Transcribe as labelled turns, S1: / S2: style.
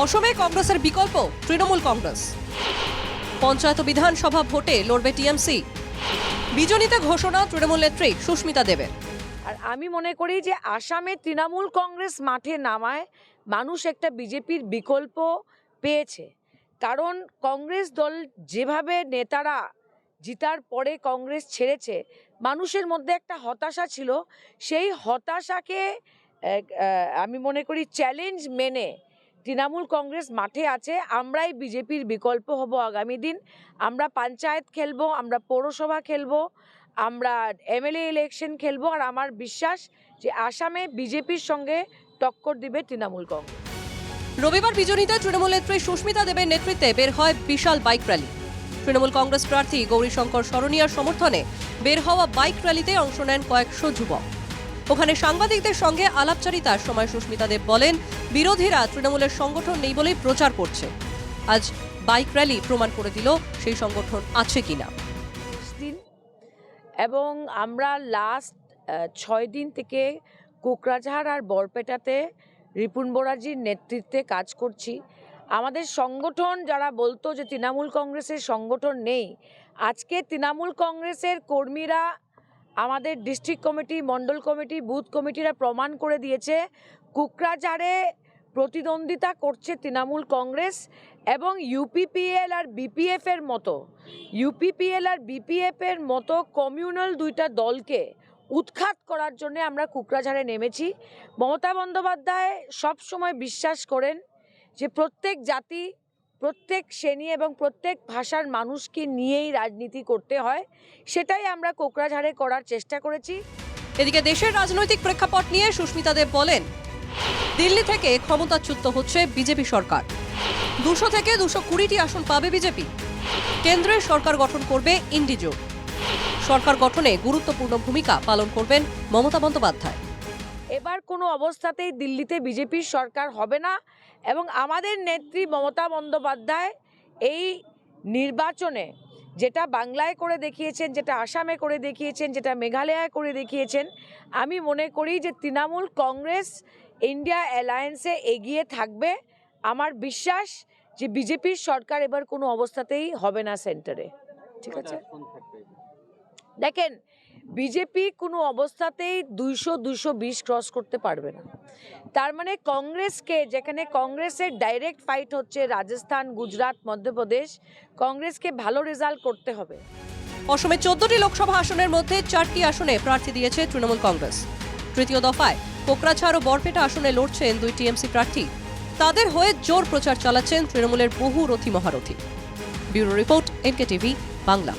S1: অসমে কংগ্রেসের বিকল্প তৃণমূল কংগ্রেস। পঞ্চায়েত বিধানসভা ভোটে লড়বে টিএমসি। বিজনীতে ঘোষণা তৃণমূল নেত্রী সুস্মিতা দেবের।
S2: আর আমি মনে করি যে আসামে তৃণমূল কংগ্রেস মাঠে নামায় মানুষ একটা বিজেপির বিকল্প পেয়েছে। কারণ কংগ্রেস দল যেভাবে নেতারা জিতার পরে কংগ্রেস ছেড়েছে, মানুষের মধ্যে একটা হতাশা ছিল। সেই হতাশাকে আমি মনে করি চ্যালেঞ্জ মেনে তৃণমূল কংগ্রেস মাঠে আছে। আমরাই বিজেপির বিকল্প হব আগামী দিন। আমরা পঞ্চায়েত খেলব, আমরা পৌরসভা খেলব, আমরা এমএলএ ইলেকশন খেলব। আর আমার বিশ্বাস যে আসামে বিজেপির সঙ্গে টক্কর দিবে তৃণমূল কংগ্রেস।
S1: রবিবার বিজনীতে তৃণমূল নেত্রী সুস্মিতা দেবের নেতৃত্বে বের হয় বিশাল বাইক র্যালি। তৃণমূল কংগ্রেস প্রার্থী গৌরীশঙ্কর সরনিয়ার সমর্থনে বের হওয়া বাইক র্যালিতে অংশ নেন কয়েকশো যুবক। ওখানে সাংবাদিকদের সঙ্গে আলাপচারিতার সময় সুস্মিতা দেব বলেন, বিরোধীরা তৃণমূলের সংগঠন নেই বলেই প্রচার করছে। আজ বাইক র্যালি প্রমাণ করে দিল সেই সংগঠন আছে কিনা।
S2: এবং আমরা লাস্ট ছয় দিন থেকে কোকরাঝাড় আর বরপেটাতে রিপুন বোরাজির নেতৃত্বে কাজ করছি। আমাদের সংগঠন যারা বলতো যে তৃণমূল কংগ্রেসের সংগঠন নেই, আজকে তৃণমূল কংগ্রেসের কর্মীরা আমাদের district committee mandal committee booth কমিটিরা প্রমাণ করে দিয়েছে। কুকরাঝাড়ে প্রতিদ্বন্দ্বিতা করছে তৃণমূল কংগ্রেস এবং ইউপিপিএল আর বিপিএফ এর মতো। ইউপিপিএল আর বিপিএফ এর মতো কমিউনাল দুইটা দলকে উৎখাত করার জন্য আমরা কুকরাঝাড়ে নেমেছি। মমতা বন্দ্যোপাধ্যায় সবসময় বিশ্বাস করেন যে প্রত্যেক জাতি প্রত্যেক শ্রেণি এবং প্রত্যেক ভাষার মানুষকে নিয়েই রাজনীতি করতে হয়। সেটাই আমরা কোকরাঝাড়ে করার চেষ্টা করেছি।
S1: এদিকে দেশের রাজনৈতিক প্রেক্ষাপট নিয়ে সুস্মিতা দেব বলেন, দিল্লি থেকে ক্ষমতাচ্যুত হচ্ছে বিজেপি সরকার। দুশো থেকে দুশো কুড়িটি আসন পাবে বিজেপি। কেন্দ্রের সরকার গঠন করবে ইন্ডিজো। সরকার গঠনে গুরুত্বপূর্ণ ভূমিকা পালন করবেন মমতা বন্দ্যোপাধ্যায়।
S2: এবার কোনো অবস্থাতেই দিল্লিতে বিজেপির সরকার হবে না এবং আমাদের নেত্রী মমতা বন্দ্যোপাধ্যায় এই নির্বাচনে যেটা বাংলায় করে দেখিয়েছেন যেটা আসামে করে দেখিয়েছেন যেটা মেঘালয়ায় করে দেখিয়েছেন আমি মনে করি যে তৃণমূল কংগ্রেস ইন্ডিয়া অ্যালায়েন্সে এগিয়ে থাকবে। আমার বিশ্বাস যে বিজেপির সরকার এবার কোনো অবস্থাতেই হবে না সেন্টারে। ঠিক আছে? দেখেন বিজেপি কোনো অবস্থাতেই দুইশো দুইশো বিশ ক্রস করতে পারবে না। তার মানে কংগ্রেসকে, যেখানে কংগ্রেসের ডাইরেক্ট ফাইট হচ্ছে রাজস্থান, গুজরাট, মধ্যপ্রদেশ, কংগ্রেসকে ভালো রেজাল্ট করতে হবে।
S1: অসমে চোদ্দটি লোকসভা আসনের মধ্যে চারটি আসনে প্রার্থী দিয়েছে তৃণমূল কংগ্রেস। তৃতীয় দফায় কোকরাঝাড় ও বরপেটা আসনে লড়ছেন দুই টিএমসি প্রার্থী। তাদের হয়ে জোর প্রচার চালাচ্ছেন তৃণমূলের বহু রথী মহারথী। Bureau report NK TV Bangla.